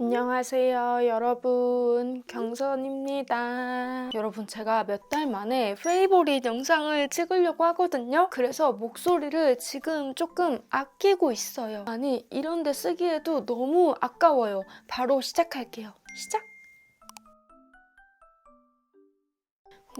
안녕하세요, 여러분. 경선입니다. 여러분, 제가 몇 달 만에 페이보릿 영상을 찍으려고 하거든요. 그래서 목소리를 지금 조금 아끼고 있어요. 아니, 이런데 쓰기에도 너무 아까워요. 바로 시작할게요. 시작!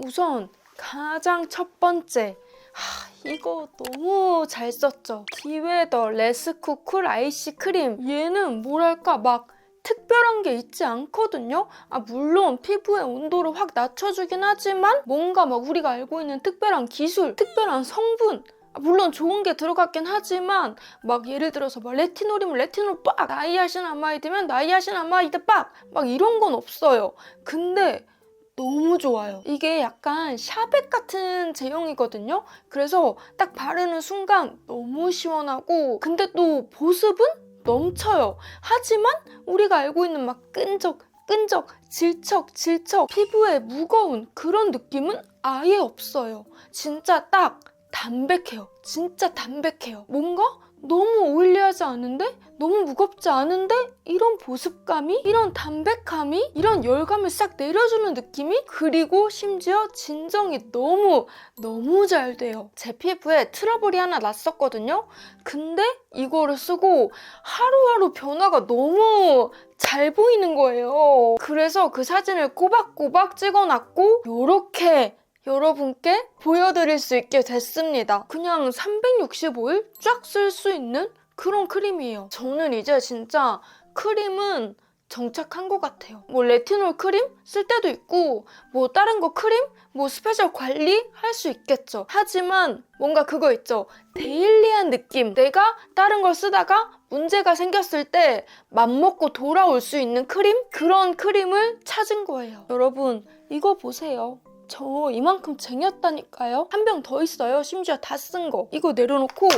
우선 가장 첫 번째 하, 이거 너무 잘 썼죠. 디웨더 레스쿠 쿨 아이시 크림 얘는 뭐랄까 막 특별한 게 있지 않거든요. 아 물론 피부의 온도를 확 낮춰주긴 하지만 뭔가 막 우리가 알고 있는 특별한 기술, 특별한 성분 아, 물론 좋은 게 들어갔긴 하지만 막 예를 들어서 막 레티놀이면 레티놀 빡 나이아신 아마이드면 나이아신 아마이드 빡막 이런 건 없어요. 근데 너무 좋아요. 이게 약간 샤벳 같은 제형이거든요. 그래서 딱 바르는 순간 너무 시원하고 근데 또 보습은 넘쳐요. 하지만 우리가 알고 있는 막 끈적 끈적, 질척, 질척, 피부에 무거운 그런 느낌은 아예 없어요. 진짜 딱 담백해요. 진짜 담백해요. 뭔가 너무 오일리하지 않은데? 너무 무겁지 않은데? 이런 보습감이? 이런 담백함이? 이런 열감을 싹 내려주는 느낌이? 그리고 심지어 진정이 너무 너무 잘 돼요. 제 피부에 트러블이 하나 났었거든요. 근데 이거를 쓰고 하루하루 변화가 너무 잘 보이는 거예요. 그래서 그 사진을 꼬박꼬박 찍어놨고 요렇게 여러분께 보여드릴 수 있게 됐습니다. 그냥 365일 쫙 쓸 수 있는 그런 크림이에요. 저는 이제 진짜 크림은 정착한 것 같아요. 뭐 레티놀 크림 쓸 때도 있고 뭐 다른 거 크림 뭐 스페셜 관리 할 수 있겠죠. 하지만 뭔가 그거 있죠. 데일리한 느낌. 내가 다른 걸 쓰다가 문제가 생겼을 때 맘먹고 돌아올 수 있는 크림? 그런 크림을 찾은 거예요. 여러분 이거 보세요. 저 이만큼 쟁였다니까요. 한 병 더 있어요. 심지어 다 쓴 거. 이거 내려놓고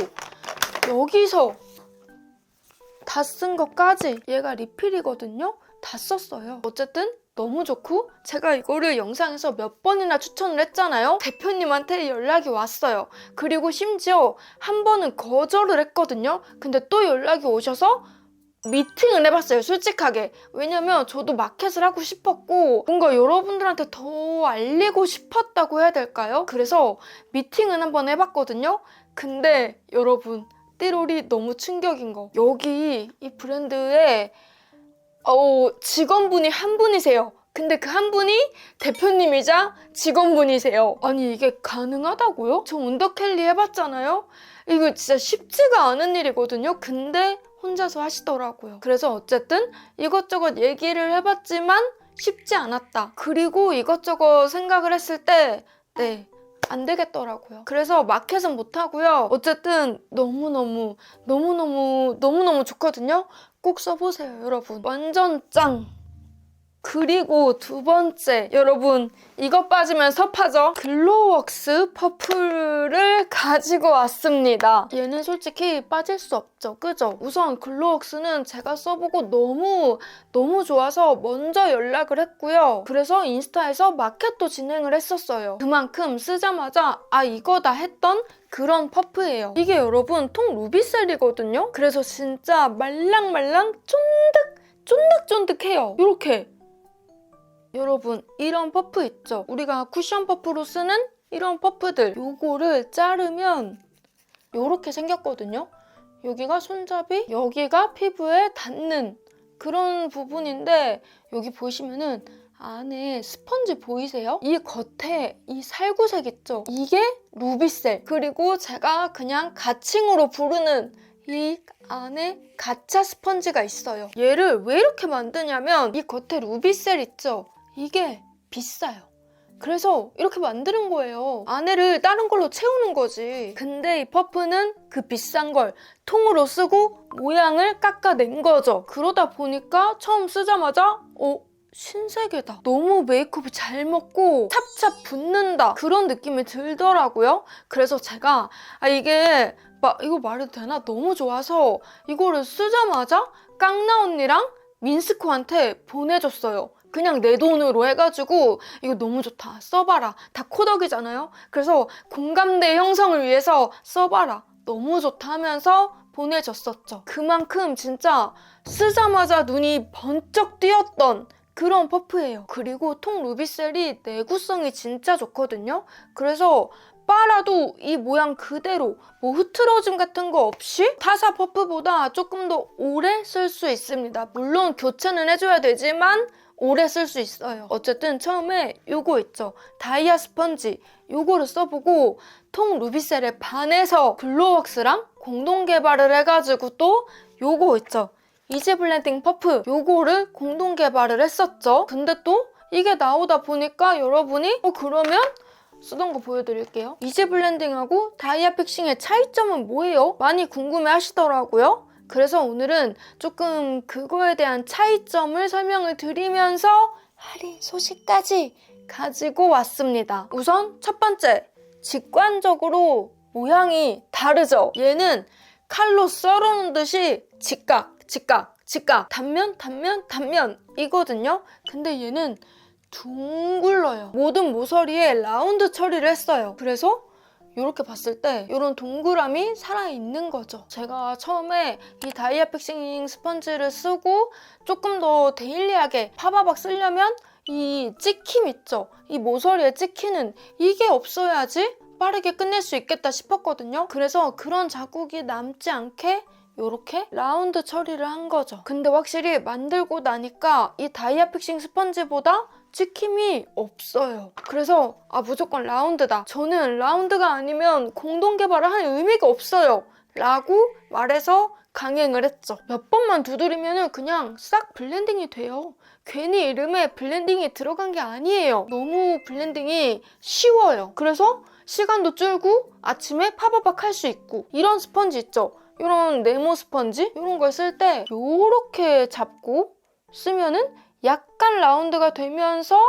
여기서 다 쓴 것까지 얘가 리필이거든요. 다 썼어요. 어쨌든 너무 좋고 제가 이거를 영상에서 몇 번이나 추천을 했잖아요. 대표님한테 연락이 왔어요. 그리고 심지어 한 번은 거절을 했거든요. 근데 또 연락이 오셔서 미팅을 해봤어요, 솔직하게. 왜냐면 저도 마켓을 하고 싶었고, 뭔가 여러분들한테 더 알리고 싶었다고 해야 될까요? 그래서 미팅을 한번 해봤거든요? 근데 여러분, 띠롤이 너무 충격인 거. 여기 이 브랜드에 어, 직원분이 한 분이세요. 근데 그 한 분이 대표님이자 직원분이세요. 아니 이게 가능하다고요? 저 운더켈리 해봤잖아요. 이거 진짜 쉽지가 않은 일이거든요. 근데 혼자서 하시더라고요. 그래서 어쨌든 이것저것 얘기를 해봤지만 쉽지 않았다. 그리고 이것저것 생각을 했을 때, 네. 안 되겠더라고요. 그래서 마켓은 못하고요. 어쨌든 너무너무, 너무너무, 너무너무 좋거든요. 꼭 써보세요, 여러분. 완전 짱! 그리고 두 번째, 여러분, 이것 빠지면 섭하죠? 글로워크스 퍼플을 가지고 왔습니다. 얘는 솔직히 빠질 수 없죠. 그죠? 우선 글로워크스는 제가 써보고 너무, 너무 좋아서 먼저 연락을 했고요. 그래서 인스타에서 마켓도 진행을 했었어요. 그만큼 쓰자마자, 아, 이거다 했던 그런 퍼프예요. 이게 여러분 통 루비셀이거든요. 그래서 진짜 말랑말랑 쫀득 쫀득쫀득해요. 이렇게 여러분 이런 퍼프 있죠? 우리가 쿠션 퍼프로 쓰는 이런 퍼프들 요거를 자르면 요렇게 생겼거든요. 여기가 손잡이, 여기가 피부에 닿는 그런 부분인데 여기 보시면은 안에 스펀지 보이세요? 이 겉에 이 살구색 있죠? 이게 루비셀. 그리고 제가 그냥 가칭으로 부르는 이 안에 가짜 스펀지가 있어요. 얘를 왜 이렇게 만드냐면 이 겉에 루비셀 있죠? 이게 비싸요. 그래서 이렇게 만드는 거예요. 안에를 다른 걸로 채우는 거지. 근데 이 퍼프는 그 비싼 걸 통으로 쓰고 모양을 깎아낸 거죠. 그러다 보니까 처음 쓰자마자 어? 신세계다. 너무 메이크업이 잘 먹고 찹찹 붙는다. 그런 느낌이 들더라고요. 그래서 제가 아 이게 막 이거 말해도 되나? 너무 좋아서 이거를 쓰자마자 깡나 언니랑 민스코한테 보내줬어요. 그냥 내 돈으로 해가지고 이거 너무 좋다. 써봐라. 다 코덕이잖아요. 그래서 공감대 형성을 위해서 써봐라. 너무 좋다 하면서 보내줬었죠. 그만큼 진짜 쓰자마자 눈이 번쩍 띄었던 그런 퍼프예요. 그리고 통 루비셀이 내구성이 진짜 좋거든요. 그래서 빨아도 이 모양 그대로 뭐 흐트러짐 같은 거 없이 타사 퍼프보다 조금 더 오래 쓸 수 있습니다. 물론 교체는 해줘야 되지만 오래 쓸 수 있어요. 어쨌든 처음에 요거 있죠. 다이아 스펀지 요거를 써보고 통 루비셀에 반해서 글로웍스랑 공동 개발을 해가지고 또 요거 있죠. 이지 블렌딩 퍼프 요거를 공동 개발을 했었죠. 근데 또 이게 나오다 보니까 여러분이 어 그러면 쓰던 거 보여드릴게요. 이지 블렌딩하고 다이아 픽싱의 차이점은 뭐예요? 많이 궁금해 하시더라고요. 그래서 오늘은 조금 그거에 대한 차이점을 설명을 드리면서 할인 소식까지 가지고 왔습니다. 우선 첫 번째, 직관적으로 모양이 다르죠? 얘는 칼로 썰어놓은 듯이 직각, 직각, 직각, 단면, 단면, 단면 이거든요. 근데 얘는 둥글러요. 모든 모서리에 라운드 처리를 했어요. 그래서 이렇게 봤을 때 이런 동그람이 살아있는 거죠. 제가 처음에 이 다이아 픽싱 스펀지를 쓰고 조금 더 데일리하게 파바박 쓰려면 이 찍힘 있죠? 이 모서리에 찍히는 이게 없어야지 빠르게 끝낼 수 있겠다 싶었거든요. 그래서 그런 자국이 남지 않게 이렇게 라운드 처리를 한 거죠. 근데 확실히 만들고 나니까 이 다이아 픽싱 스펀지보다 찍힘이 없어요. 그래서 아 무조건 라운드다. 저는 라운드가 아니면 공동 개발을 할 의미가 없어요. 라고 말해서 강행을 했죠. 몇 번만 두드리면 그냥 싹 블렌딩이 돼요. 괜히 이름에 블렌딩이 들어간 게 아니에요. 너무 블렌딩이 쉬워요. 그래서 시간도 줄고 아침에 파바박 할 수 있고 이런 스펀지 있죠. 이런 네모 스펀지 이런 걸 쓸 때 이렇게 잡고 쓰면은 약간 라운드가 되면서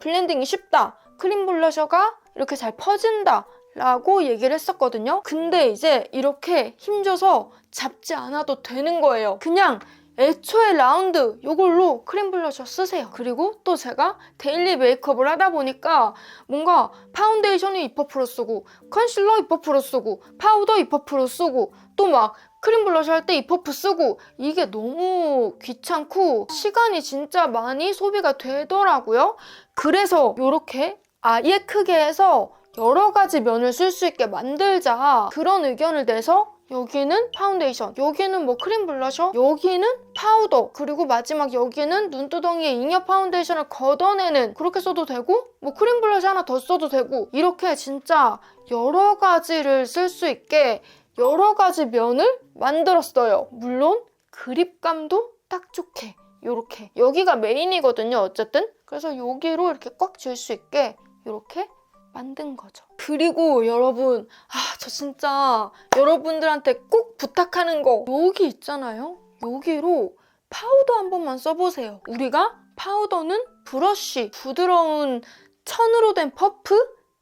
블렌딩이 쉽다. 크림 블러셔가 이렇게 잘 퍼진다. 라고 얘기를 했었거든요. 근데 이제 이렇게 힘줘서 잡지 않아도 되는 거예요. 그냥 애초에 라운드 이걸로 크림 블러셔 쓰세요. 그리고 또 제가 데일리 메이크업을 하다 보니까 뭔가 파운데이션이 이퍼프로 쓰고 컨실러 이퍼프로 쓰고 파우더 이퍼프로 쓰고 또 막 크림 블러셔 할 때 이 퍼프 쓰고 이게 너무 귀찮고 시간이 진짜 많이 소비가 되더라고요. 그래서 이렇게 아예 크게 해서 여러 가지 면을 쓸 수 있게 만들자 그런 의견을 내서 여기는 파운데이션, 여기는 뭐 크림 블러셔, 여기는 파우더, 그리고 마지막 여기는 눈두덩이에 잉여 파운데이션을 걷어내는 그렇게 써도 되고 뭐 크림 블러셔 하나 더 써도 되고 이렇게 진짜 여러 가지를 쓸 수 있게 여러 가지 면을 만들었어요. 물론 그립감도 딱 좋게 이렇게 여기가 메인이거든요. 어쨌든 그래서 여기로 이렇게 꽉 줄 수 있게 이렇게 만든 거죠. 그리고 여러분, 아, 저 진짜 여러분들한테 꼭 부탁하는 거 여기 있잖아요. 여기로 파우더 한 번만 써보세요. 우리가 파우더는 브러쉬, 부드러운 천으로 된 퍼프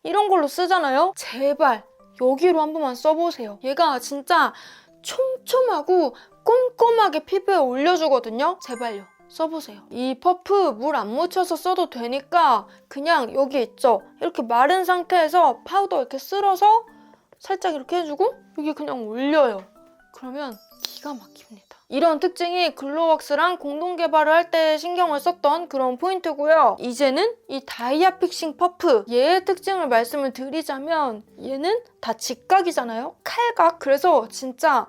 이런 걸로 쓰잖아요. 제발 여기로 한 번만 써보세요. 얘가 진짜 촘촘하고 꼼꼼하게 피부에 올려주거든요. 제발요. 써보세요. 이 퍼프 물 안 묻혀서 써도 되니까 그냥 여기 있죠. 이렇게 마른 상태에서 파우더 이렇게 쓸어서 살짝 이렇게 해주고 여기 그냥 올려요. 그러면 기가 막힙니다. 이런 특징이 글로웍스랑 공동 개발을 할 때 신경을 썼던 그런 포인트고요. 이제는 이 다이아 픽싱 퍼프 얘의 특징을 말씀을 드리자면 얘는 다 직각이잖아요. 칼각. 그래서 진짜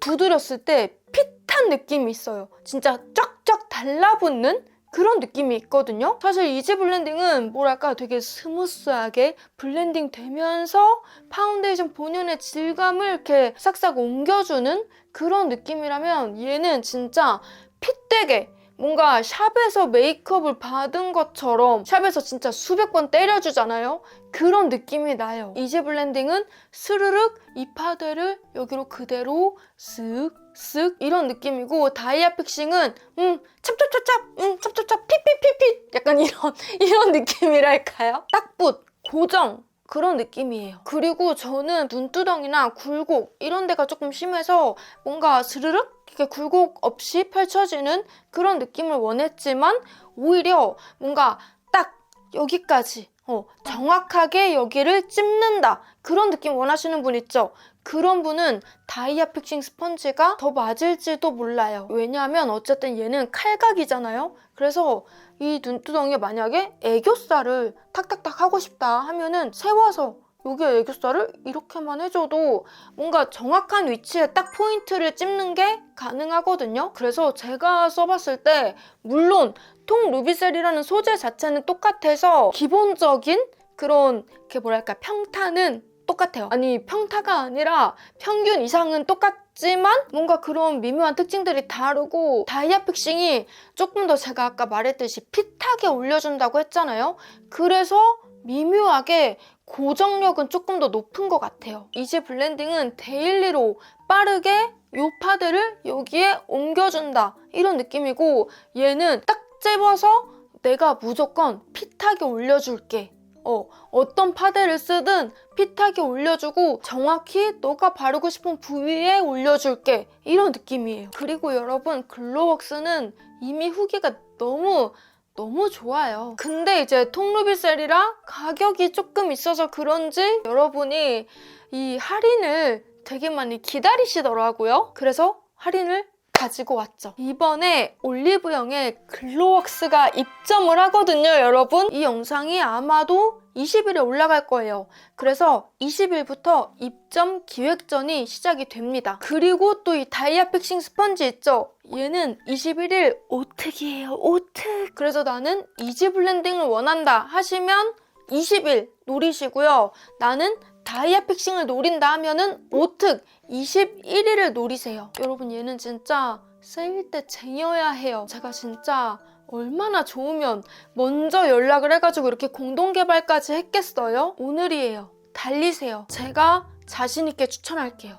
두드렸을 때 핏한 느낌이 있어요. 진짜 쫙쫙 달라붙는 그런 느낌이 있거든요. 사실 이지 블렌딩은 뭐랄까 되게 스무스하게 블렌딩 되면서 파운데이션 본연의 질감을 이렇게 싹싹 옮겨주는 그런 느낌이라면 얘는 진짜 핏되게 뭔가 샵에서 메이크업을 받은 것처럼 샵에서 진짜 수백 번 때려주잖아요. 그런 느낌이 나요. 이지 블렌딩은 스르륵 이 파데를 여기로 그대로 쓱쓱 이런 느낌이고 다이아 픽싱은 음 찹찹찹찹 음 찹찹찹 핏핏핏핏 약간 이런 이런 느낌이랄까요? 딱붙 고정 그런 느낌이에요. 그리고 저는 눈두덩이나 굴곡 이런 데가 조금 심해서 뭔가 스르륵 이렇게 굴곡 없이 펼쳐지는 그런 느낌을 원했지만 오히려 뭔가 딱 여기까지 어, 정확하게 여기를 찝는다. 그런 느낌 원하시는 분 있죠? 그런 분은 다이아 픽싱 스펀지가 더 맞을지도 몰라요. 왜냐하면 어쨌든 얘는 칼각이잖아요. 그래서 이 눈두덩이에 만약에 애교살을 탁탁탁 하고 싶다 하면은 세워서 여기에 애교살을 이렇게만 해줘도 뭔가 정확한 위치에 딱 포인트를 찝는 게 가능하거든요. 그래서 제가 써봤을 때 물론 통 루비셀이라는 소재 자체는 똑같아서 기본적인 그런 게 뭐랄까 평타는 똑같아요. 아니 평타가 아니라 평균 이상은 똑같지만 뭔가 그런 미묘한 특징들이 다르고 다이아 픽싱이 조금 더 제가 아까 말했듯이 핏하게 올려준다고 했잖아요. 그래서 미묘하게 고정력은 조금 더 높은 것 같아요. 이제 블렌딩은 데일리로 빠르게 요 파드를 여기에 옮겨준다 이런 느낌이고 얘는 딱 찝어서 내가 무조건 핏하게 올려줄게. 어, 어떤 파데를 쓰든 핏하게 올려주고 정확히 너가 바르고 싶은 부위에 올려줄게. 이런 느낌이에요. 그리고 여러분 글로웍스는 이미 후기가 너무 너무 좋아요. 근데 이제 통루비셀이라 가격이 조금 있어서 그런지 여러분이 이 할인을 되게 많이 기다리시더라고요. 그래서 할인을 가지고 왔죠. 이번에 올리브영에 글로웍스가 입점을 하거든요, 여러분. 이 영상이 아마도 20일에 올라갈 거예요. 그래서 20일부터 입점 기획전이 시작이 됩니다. 그리고 또 이 다이아 픽싱 스펀지 있죠? 얘는 21일 오특이에요, 오특. 그래서 나는 이지 블렌딩을 원한다 하시면 20일 노리시고요. 나는 다이아 픽싱을 노린다 하면은 오특 21일을 노리세요. 여러분 얘는 진짜 세일 때 쟁여야 해요. 제가 진짜 얼마나 좋으면 먼저 연락을 해가지고 이렇게 공동개발까지 했겠어요? 오늘이에요. 달리세요. 제가 자신있게 추천할게요.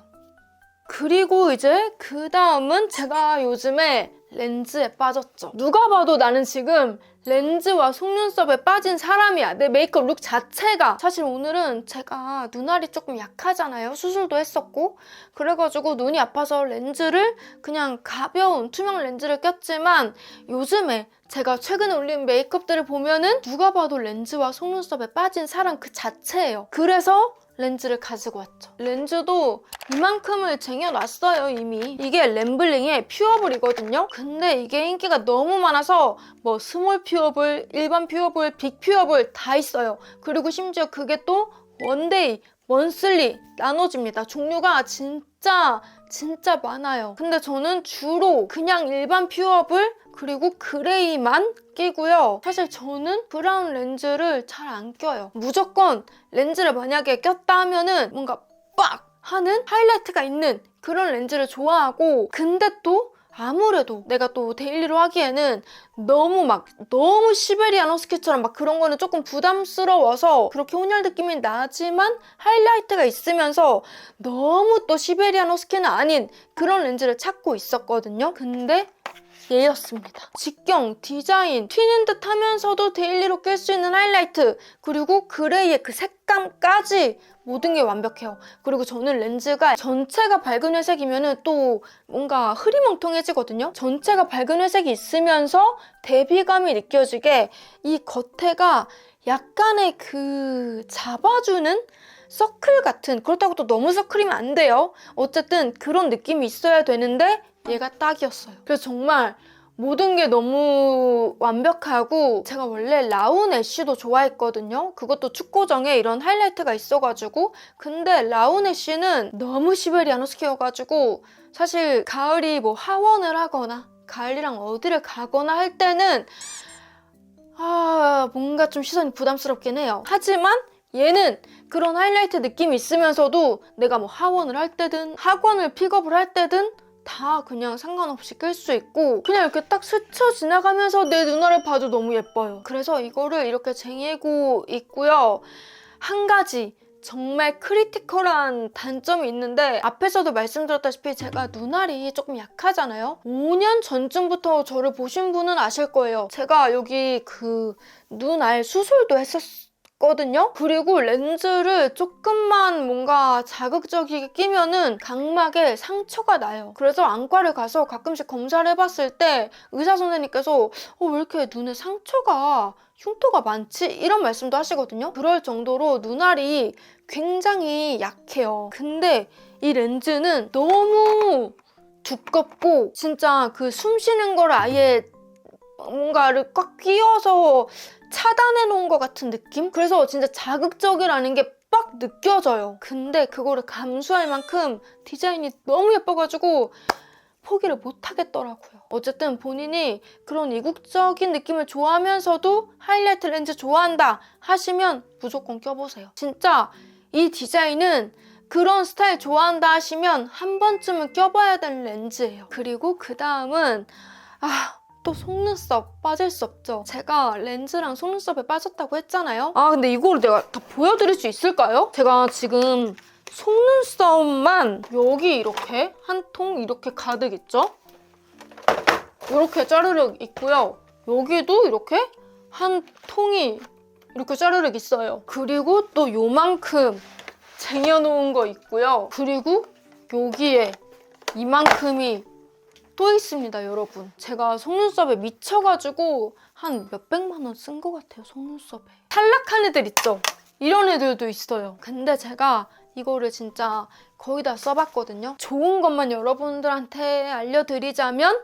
그리고 이제 그 다음은 제가 요즘에 렌즈에 빠졌죠. 누가 봐도 나는 지금 렌즈와 속눈썹에 빠진 사람이야. 내 메이크업 룩 자체가. 사실 오늘은 제가 눈알이 조금 약하잖아요. 수술도 했었고. 그래가지고 눈이 아파서 렌즈를 그냥 가벼운 투명 렌즈를 꼈지만 요즘에 제가 최근에 올린 메이크업들을 보면은 누가 봐도 렌즈와 속눈썹에 빠진 사람 그 자체예요. 그래서 렌즈를 가지고 왔죠. 렌즈도 이만큼을 쟁여놨어요, 이미. 이게 램블링의 퓨어블이거든요. 근데 이게 인기가 너무 많아서 뭐 스몰 퓨어블, 일반 퓨어블, 빅 퓨어블 다 있어요. 그리고 심지어 그게 또 원데이, 먼슬리 나눠집니다. 종류가 진짜 진짜 많아요. 근데 저는 주로 그냥 일반 퓨어블 그리고 그레이만 끼고요. 사실 저는 브라운 렌즈를 잘 안 껴요. 무조건 렌즈를 만약에 꼈다 하면은 뭔가 빡 하는 하이라이트가 있는 그런 렌즈를 좋아하고 근데 또 아무래도 내가 또 데일리로 하기에는 너무 막 너무 시베리안 허스키처럼 막 그런 거는 조금 부담스러워서 그렇게 혼혈 느낌이 나지만 하이라이트가 있으면서 너무 또 시베리안 허스키는 아닌 그런 렌즈를 찾고 있었거든요. 근데 얘였습니다. 직경, 디자인, 튀는 듯 하면서도 데일리로 낄 수 있는 하이라이트, 그리고 그레이의 그 색감까지 모든 게 완벽해요. 그리고 저는 렌즈가 전체가 밝은 회색이면은 또 뭔가 흐리멍텅해지거든요. 전체가 밝은 회색이 있으면서 대비감이 느껴지게 이 겉에가 약간의 그 잡아주는 서클 같은 그렇다고 또 너무 서클이면 안 돼요. 어쨌든 그런 느낌이 있어야 되는데 얘가 딱이었어요. 그래서 정말 모든 게 너무 완벽하고 제가 원래 라운 애쉬도 좋아했거든요. 그것도 축고정에 이런 하이라이트가 있어가지고 근데 라운 애쉬는 너무 시베리안 허스키여가지고 사실 가을이 뭐 하원을 하거나 가을이랑 어디를 가거나 할 때는 아 뭔가 좀 시선이 부담스럽긴 해요. 하지만 얘는 그런 하이라이트 느낌이 있으면서도 내가 뭐 하원을 할 때든 학원을 픽업을 할 때든 다 그냥 상관없이 끌 수 있고 그냥 이렇게 딱 스쳐 지나가면서 내 눈알을 봐도 너무 예뻐요. 그래서 이거를 이렇게 쟁이고 있고요. 한 가지 정말 크리티컬한 단점이 있는데 앞에서도 말씀드렸다시피 제가 눈알이 조금 약하잖아요. 5년 전쯤부터 저를 보신 분은 아실 거예요. 제가 여기 그 눈알 수술도 했었 같 거든요. 그리고 렌즈를 조금만 뭔가 자극적이게 끼면은 각막에 상처가 나요. 그래서 안과를 가서 가끔씩 검사를 해봤을 때 의사 선생님께서 어, 왜 이렇게 눈에 상처가 흉터가 많지? 이런 말씀도 하시거든요. 그럴 정도로 눈알이 굉장히 약해요. 근데 이 렌즈는 너무 두껍고 진짜 그 숨 쉬는 걸 아예 뭔가를 꽉 끼워서 차단해 놓은 것 같은 느낌? 그래서 진짜 자극적이라는 게 빡 느껴져요. 근데 그거를 감수할 만큼 디자인이 너무 예뻐가지고 포기를 못 하겠더라고요. 어쨌든 본인이 그런 이국적인 느낌을 좋아하면서도 하이라이트 렌즈 좋아한다 하시면 무조건 껴보세요. 진짜 이 디자인은 그런 스타일 좋아한다 하시면 한 번쯤은 껴봐야 되는 렌즈예요. 그리고 그 다음은 아. 또 속눈썹 빠질 수 없죠. 제가 렌즈랑 속눈썹에 빠졌다고 했잖아요. 아 근데 이거를 내가 다 보여드릴 수 있을까요? 제가 지금 속눈썹만 여기 이렇게 한 통 이렇게 가득 있죠? 이렇게 짜르륵 있고요. 여기도 이렇게 한 통이 이렇게 짜르륵 있어요. 그리고 또 요만큼 쟁여놓은 거 있고요. 그리고 여기에 이만큼이 또 있습니다, 여러분. 제가 속눈썹에 미쳐가지고 한 몇백만 원 쓴 것 같아요, 속눈썹에. 탈락한 애들 있죠? 이런 애들도 있어요. 근데 제가 이거를 진짜 거의 다 써봤거든요. 좋은 것만 여러분들한테 알려드리자면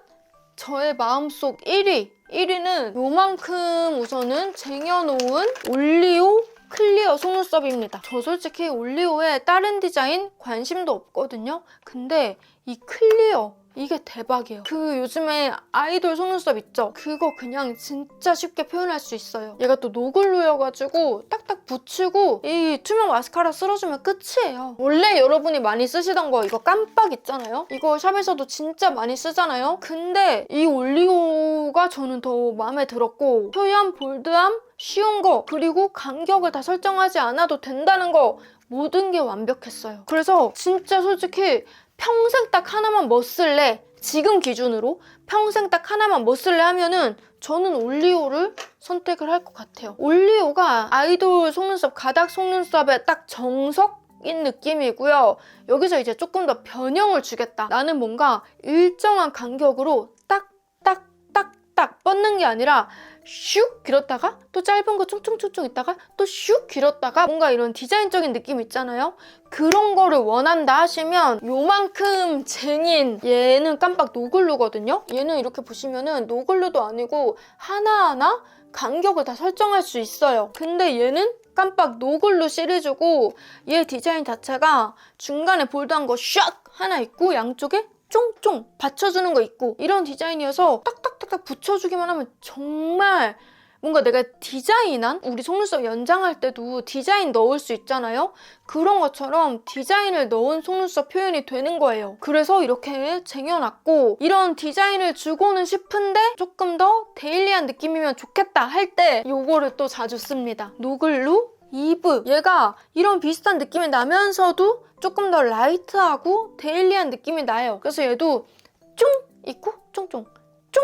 저의 마음속 1위. 1위는 요만큼 우선은 쟁여놓은 올리오 클리어 속눈썹입니다. 저 솔직히 올리오에 다른 디자인 관심도 없거든요. 근데 이 클리어 이게 대박이에요. 그 요즘에 아이돌 속눈썹 있죠? 그거 그냥 진짜 쉽게 표현할 수 있어요. 얘가 또 노글루여가지고 딱딱 붙이고 이 투명 마스카라 쓸어주면 끝이에요. 원래 여러분이 많이 쓰시던 거 이거 깜빡 있잖아요? 이거 샵에서도 진짜 많이 쓰잖아요? 근데 이 올리오가 저는 더 마음에 들었고 표현, 볼드함, 쉬운 거 그리고 간격을 다 설정하지 않아도 된다는 거 모든 게 완벽했어요. 그래서 진짜 솔직히 평생 딱 하나만 뭐 쓸래? 지금 기준으로 평생 딱 하나만 뭐 쓸래 하면은 저는 올리오를 선택을 할 것 같아요. 올리오가 아이돌 속눈썹, 가닥 속눈썹의 딱 정석 인 느낌이고요. 여기서 이제 조금 더 변형을 주겠다. 나는 뭔가 일정한 간격으로 딱, 딱, 딱, 딱 뻗는 게 아니라 슉 길었다가 또 짧은 거 퉁퉁퉁퉁 있다가 또 슉 길었다가 뭔가 이런 디자인적인 느낌 있잖아요. 그런 거를 원한다 하시면 요만큼 쟁인 얘는 깜빡 노글루거든요. 얘는 이렇게 보시면은 노글루도 아니고 하나하나 간격을 다 설정할 수 있어요. 근데 얘는 깜빡 노글루 시리즈고 얘 디자인 자체가 중간에 볼드한 거 샥 하나 있고 양쪽에 쫑쫑 받쳐주는 거 있고 이런 디자인이어서 딱딱딱딱 붙여주기만 하면 정말 뭔가 내가 디자인한 우리 속눈썹 연장할 때도 디자인 넣을 수 있잖아요. 그런 것처럼 디자인을 넣은 속눈썹 표현이 되는 거예요. 그래서 이렇게 쟁여놨고 이런 디자인을 주고는 싶은데 조금 더 데일리한 느낌이면 좋겠다 할 때 요거를 또 자주 씁니다. 노글루 이브 얘가 이런 비슷한 느낌이 나면서도 조금 더 라이트하고 데일리한 느낌이 나요. 그래서 얘도 쫑 있고 쫑쫑 쫑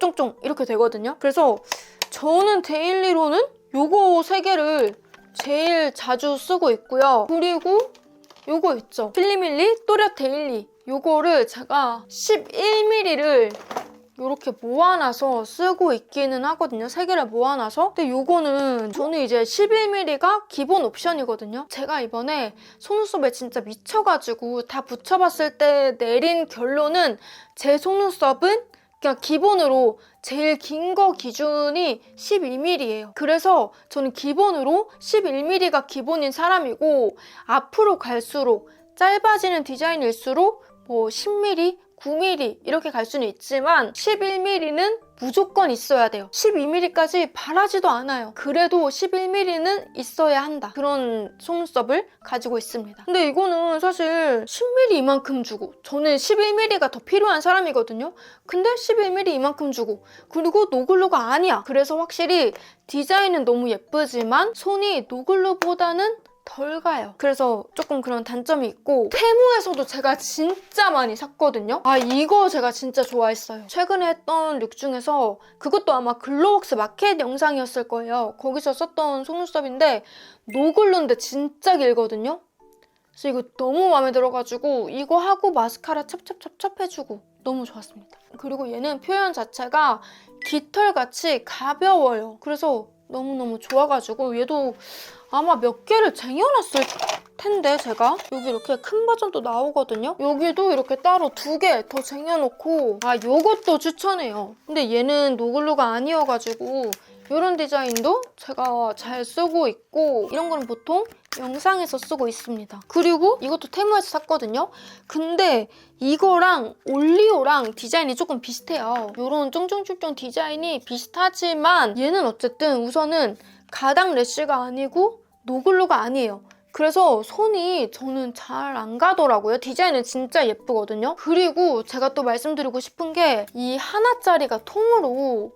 쫑쫑 이렇게 되거든요. 그래서 저는 데일리로는 요거 세 개를 제일 자주 쓰고 있고요. 그리고 요거 있죠. 필리밀리 또렷 데일리 요거를 제가 11mm를 이렇게 모아놔서 쓰고 있기는 하거든요. 세 개를 모아놔서. 근데 요거는 저는 이제 11mm가 기본 옵션이거든요. 제가 이번에 속눈썹에 진짜 미쳐가지고 다 붙여봤을 때 내린 결론은 제 속눈썹은 그냥 기본으로 제일 긴 거 기준이 12mm예요. 그래서 저는 기본으로 11mm가 기본인 사람이고 앞으로 갈수록 짧아지는 디자인일수록 뭐 10mm, 9mm 이렇게 갈 수는 있지만 11mm는 무조건 있어야 돼요. 12mm까지 바라지도 않아요. 그래도 11mm는 있어야 한다. 그런 속눈썹을 가지고 있습니다. 근데 이거는 사실 10mm 이만큼 주고 저는 11mm가 더 필요한 사람이거든요. 근데 11mm 이만큼 주고 그리고 노글루가 아니야. 그래서 확실히 디자인은 너무 예쁘지만 손이 노글루보다는 덜 가요. 그래서 조금 그런 단점이 있고 테무에서도 제가 진짜 많이 샀거든요. 아 이거 제가 진짜 좋아했어요. 최근에 했던 룩 중에서 그것도 아마 글로웍스 마켓 영상이었을 거예요. 거기서 썼던 속눈썹인데 노글루인데 진짜 길거든요. 그래서 이거 너무 마음에 들어가지고 이거 하고 마스카라 찹찹찹찹 해주고 너무 좋았습니다. 그리고 얘는 표현 자체가 깃털같이 가벼워요. 그래서 너무너무 좋아가지고 얘도 아마 몇 개를 쟁여놨을 텐데 제가 여기 이렇게 큰 버전도 나오거든요. 여기도 이렇게 따로 두 개 더 쟁여놓고 아 요것도 추천해요. 근데 얘는 노글루가 아니어가지고 이런 디자인도 제가 잘 쓰고 있고 이런 거는 보통 영상에서 쓰고 있습니다. 그리고 이것도 테무에서 샀거든요. 근데 이거랑 올리오랑 디자인이 조금 비슷해요. 이런 쫑쫑쫑쫑 디자인이 비슷하지만 얘는 어쨌든 우선은 가닥 래쉬가 아니고 노글루가 아니에요. 그래서 손이 저는 잘 안 가더라고요. 디자인은 진짜 예쁘거든요. 그리고 제가 또 말씀드리고 싶은 게 이 하나짜리가 통으로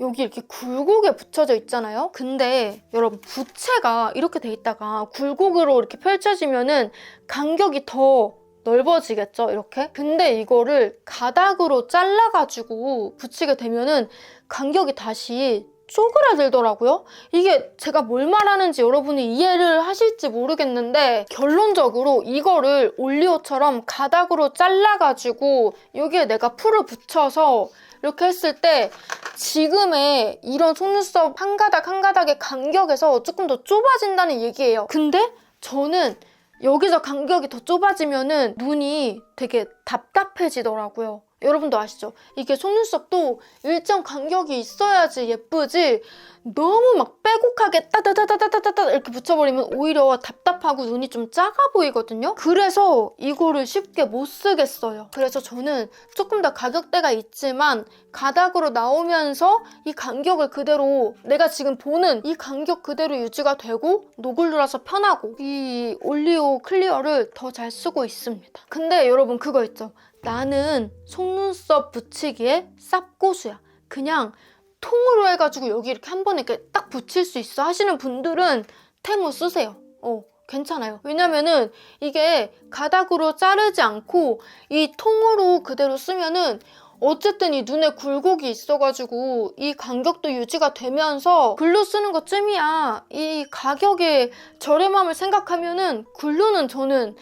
여기 이렇게 굴곡에 붙여져 있잖아요. 근데 여러분 부채가 이렇게 돼 있다가 굴곡으로 이렇게 펼쳐지면은 간격이 더 넓어지겠죠, 이렇게? 근데 이거를 가닥으로 잘라가지고 붙이게 되면은 간격이 다시 쪼그라들더라고요. 이게 제가 뭘 말하는지 여러분이 이해를 하실지 모르겠는데 결론적으로 이거를 올리오처럼 가닥으로 잘라가지고 여기에 내가 풀을 붙여서 이렇게 했을 때 지금의 이런 속눈썹 한 가닥 한 가닥의 간격에서 조금 더 좁아진다는 얘기예요. 근데 저는 여기서 간격이 더 좁아지면은 눈이 되게 답답해지더라고요. 여러분도 아시죠? 이게 속눈썹도 일정 간격이 있어야지 예쁘지 너무 막 빼곡하게 따다다다다다다 이렇게 붙여버리면 오히려 답답하고 눈이 좀 작아 보이거든요. 그래서 이거를 쉽게 못 쓰겠어요. 그래서 저는 조금 더 가격대가 있지만 가닥으로 나오면서 이 간격을 그대로 내가 지금 보는 이 간격 그대로 유지가 되고 노글루라서 편하고 이 올리오 클리어를 더 잘 쓰고 있습니다. 근데 여러분 그거 있죠? 나는 속눈썹 붙이기에 쌉고수야. 그냥 통으로 해가지고 여기 이렇게 한 번에 이렇게 딱 붙일 수 있어 하시는 분들은 테무 쓰세요. 어, 괜찮아요. 왜냐면은 이게 가닥으로 자르지 않고 이 통으로 그대로 쓰면은 어쨌든 이 눈에 굴곡이 있어가지고 이 간격도 유지가 되면서 글루 쓰는 것 쯤이야. 이 가격의 저렴함을 생각하면은 글루는 저는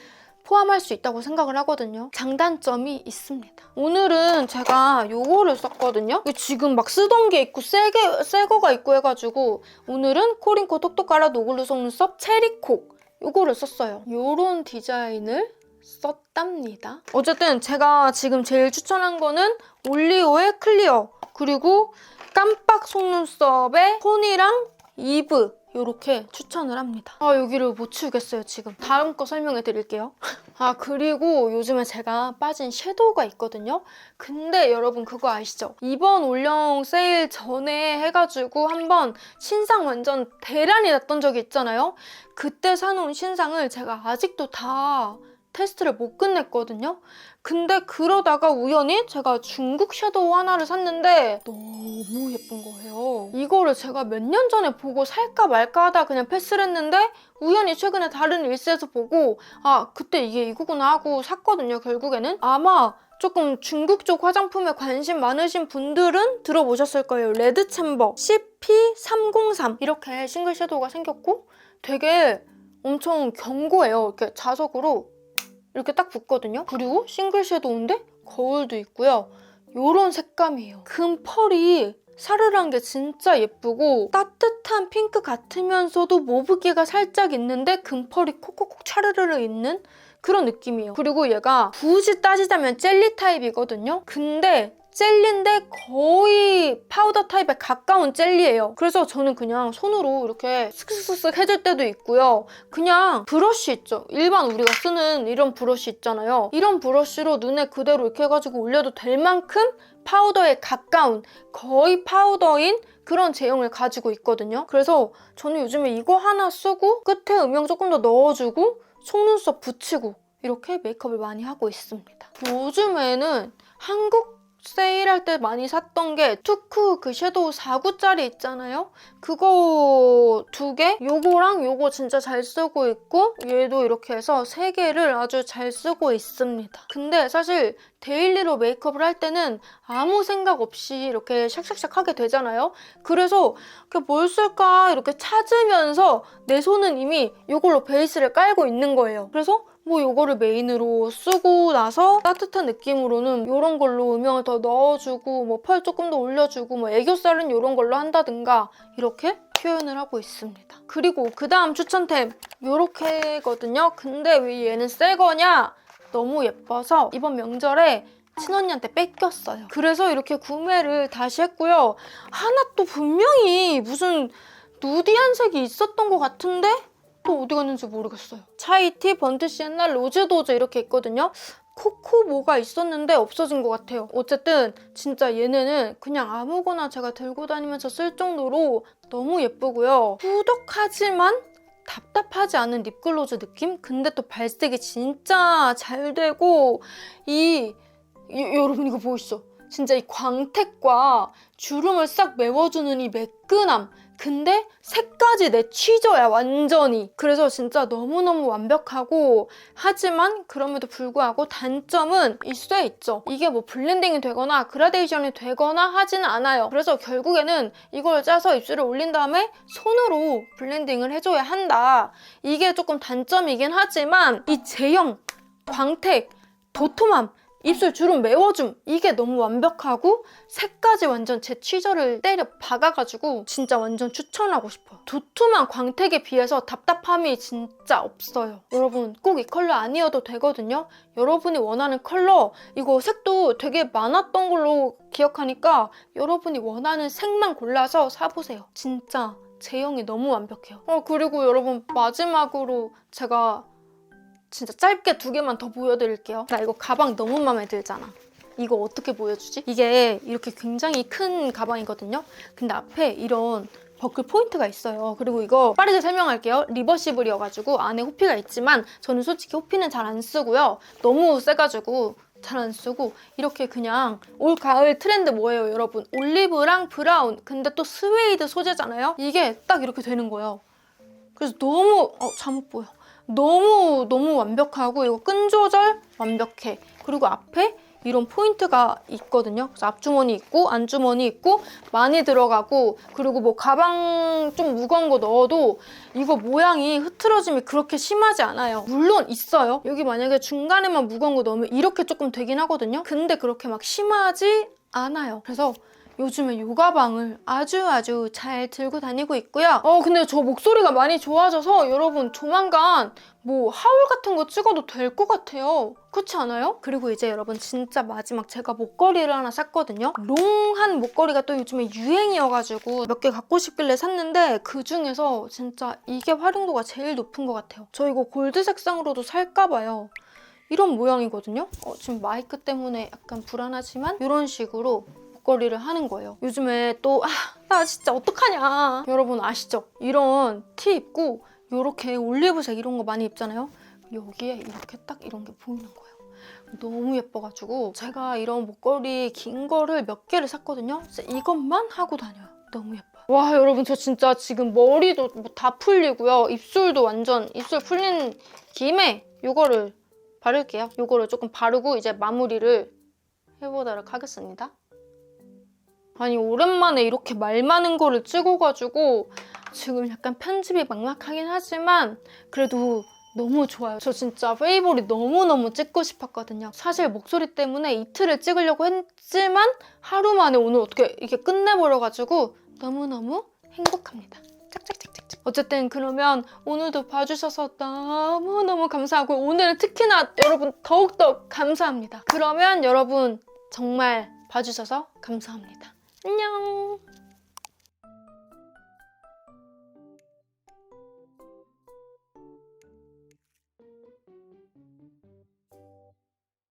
포함할 수 있다고 생각을 하거든요. 장단점이 있습니다. 오늘은 제가 요거를 썼거든요. 지금 막 쓰던 게 있고 새게, 새 거가 있고 해가지고 오늘은 코링코 톡톡 깔아 노글루 속눈썹 체리콕 요거를 썼어요. 요런 디자인을 썼답니다. 어쨌든 제가 지금 제일 추천한 거는 올리오의 클리어 그리고 깜빡 속눈썹의 톤이랑 이브 이렇게 추천을 합니다. 아 여기를 못 치우겠어요 지금. 다음 거 설명해 드릴게요. 아 그리고 요즘에 제가 빠진 섀도우가 있거든요. 근데 여러분 그거 아시죠? 이번 올영 세일 전에 해가지고 한번 신상 완전 대란이 났던 적이 있잖아요. 그때 사놓은 신상을 제가 아직도 다 테스트를 못 끝냈거든요. 근데 그러다가 우연히 제가 중국 섀도우 하나를 샀는데 너무 예쁜 거예요. 이거를 제가 몇 년 전에 보고 살까 말까 하다 그냥 패스를 했는데 우연히 최근에 다른 릴스에서 보고 아 그때 이게 이거구나 하고 샀거든요. 결국에는 아마 조금 중국 쪽 화장품에 관심 많으신 분들은 들어보셨을 거예요. 레드 챔버 CP303 이렇게 싱글 섀도우가 생겼고 되게 엄청 견고해요. 이렇게 자석으로 이렇게 딱 붙거든요. 그리고 싱글 섀도우인데 거울도 있고요. 요런 색감이에요. 금 펄이 사르르한 게 진짜 예쁘고 따뜻한 핑크 같으면서도 모브기가 살짝 있는데 금펄이 콕콕콕 차르르르 있는 그런 느낌이에요. 그리고 얘가 굳이 따지자면 젤리 타입이거든요. 근데 젤리인데 거의 파우더 타입에 가까운 젤리예요. 그래서 저는 그냥 손으로 이렇게 슥슥슥 해줄 때도 있고요. 그냥 브러쉬 있죠. 일반 우리가 쓰는 이런 브러쉬 있잖아요. 이런 브러쉬로 눈에 그대로 이렇게 해가지고 올려도 될 만큼 파우더에 가까운 거의 파우더인 그런 제형을 가지고 있거든요. 그래서 저는 요즘에 이거 하나 쓰고 끝에 음영 조금 더 넣어주고 속눈썹 붙이고 이렇게 메이크업을 많이 하고 있습니다. 요즘에는 한국 세일할 때 많이 샀던 게 투쿠 그 섀도우 4구짜리 있잖아요? 그거 두 개? 요거랑 요거 진짜 잘 쓰고 있고 얘도 이렇게 해서 세 개를 아주 잘 쓰고 있습니다. 근데 사실 데일리로 메이크업을 할 때는 아무 생각 없이 이렇게 샥샥샥 하게 되잖아요? 그래서 그뭘 쓸까 이렇게 찾으면서 내 손은 이미 이걸로 베이스를 깔고 있는 거예요. 그래서 뭐 이거를 메인으로 쓰고 나서 따뜻한 느낌으로는 이런 걸로 음영을 더 넣어주고 뭐 펄 조금 더 올려주고 뭐 애교살은 이런 걸로 한다든가 이렇게 표현을 하고 있습니다. 그리고 그 다음 추천템 이렇게거든요. 근데 왜 얘는 새 거냐? 너무 예뻐서 이번 명절에 친언니한테 뺏겼어요. 그래서 이렇게 구매를 다시 했고요. 하나 또 분명히 무슨 누디한 색이 있었던 것 같은데 또 어디 갔는지 모르겠어요. 차이티, 번트 시엔나, 로즈도즈 이렇게 있거든요. 코코 뭐가 있었는데 없어진 것 같아요. 어쨌든 진짜 얘네는 그냥 아무거나 제가 들고 다니면서 쓸 정도로 너무 예쁘고요. 꾸덕하지만 답답하지 않은 립글로즈 느낌? 근데 또 발색이 진짜 잘 되고 이 이- 여러분 이거 보이시죠? 진짜 이 광택과 주름을 싹 메워주는 이 매끈함. 근데 색까지 내 취저야 완전히. 그래서 진짜 너무너무 완벽하고 하지만 그럼에도 불구하고 단점은 있어야 있죠. 이게 뭐 블렌딩이 되거나 그라데이션이 되거나 하지는 않아요. 그래서 결국에는 이걸 짜서 입술에 올린 다음에 손으로 블렌딩을 해줘야 한다. 이게 조금 단점이긴 하지만 이 제형, 광택, 도톰함 입술 주름 메워줌 이게 너무 완벽하고 색까지 완전 제 취저를 때려 박아가지고 진짜 완전 추천하고 싶어요. 도톰한 광택에 비해서 답답함이 진짜 없어요. 여러분 꼭 이 컬러 아니어도 되거든요. 여러분이 원하는 컬러 이거 색도 되게 많았던 걸로 기억하니까 여러분이 원하는 색만 골라서 사보세요. 진짜 제형이 너무 완벽해요. 어 그리고 여러분 마지막으로 제가 진짜 짧게 두 개만 더 보여드릴게요. 나 이거 가방 너무 마음에 들잖아. 이거 어떻게 보여주지? 이게 이렇게 굉장히 큰 가방이거든요. 근데 앞에 이런 버클 포인트가 있어요. 그리고 이거 빠르게 설명할게요. 리버시블이어가지고 안에 호피가 있지만 저는 솔직히 호피는 잘 안 쓰고요. 너무 세가지고 잘 안 쓰고 이렇게 그냥 올 가을 트렌드 뭐예요 여러분? 올리브랑 브라운 근데 또 스웨이드 소재잖아요. 이게 딱 이렇게 되는 거예요. 그래서 너무 어 잘못 보여. 너무 너무 완벽하고 이거 끈 조절 완벽해. 그리고 앞에 이런 포인트가 있거든요. 그래서 앞주머니 있고 안주머니 있고 많이 들어가고 그리고 뭐 가방 좀 무거운 거 넣어도 이거 모양이 흐트러짐이 그렇게 심하지 않아요. 물론 있어요. 여기 만약에 중간에만 무거운 거 넣으면 이렇게 조금 되긴 하거든요. 근데 그렇게 막 심하지 않아요. 그래서 요즘에 이 가방을 아주 아주 잘 들고 다니고 있고요. 어 근데 저 목소리가 많이 좋아져서 여러분 조만간 뭐 하울 같은 거 찍어도 될 것 같아요. 그렇지 않아요? 그리고 이제 여러분 진짜 마지막 제가 목걸이를 하나 샀거든요. 롱한 목걸이가 또 요즘에 유행이어가지고 몇 개 갖고 싶길래 샀는데 그 중에서 진짜 이게 활용도가 제일 높은 것 같아요. 저 이거 골드 색상으로도 살까 봐요. 이런 모양이거든요. 어, 지금 마이크 때문에 약간 불안하지만 이런 식으로 목걸이를 하는 거예요. 요즘에 또, 아, 나 진짜 어떡하냐. 여러분 아시죠? 이런 티 입고 이렇게 올리브색 이런 거 많이 입잖아요. 여기에 이렇게 딱 이런 게 보이는 거예요. 너무 예뻐가지고 제가 이런 목걸이 긴 거를 몇 개를 샀거든요. 이것만 하고 다녀요. 너무 예뻐요. 와 여러분 저 진짜 지금 머리도 뭐다 풀리고요. 입술도 완전 입술 풀린 김에 이거를 바를게요. 이거를 조금 바르고 이제 마무리를 해보도록 하겠습니다. 아니 오랜만에 이렇게 말 많은 거를 찍어가지고 지금 약간 편집이 막막하긴 하지만 그래도 너무 좋아요. 저 진짜 페이보릿 너무너무 찍고 싶었거든요. 사실 목소리 때문에 이틀을 찍으려고 했지만 하루 만에 오늘 어떻게 이렇게 끝내버려가지고 너무너무 행복합니다. 짝짝짝짝짝. 어쨌든 그러면 오늘도 봐주셔서 너무너무 감사하고 오늘은 특히나 여러분 더욱더 감사합니다. 그러면 여러분 정말 봐주셔서 감사합니다. 안녕.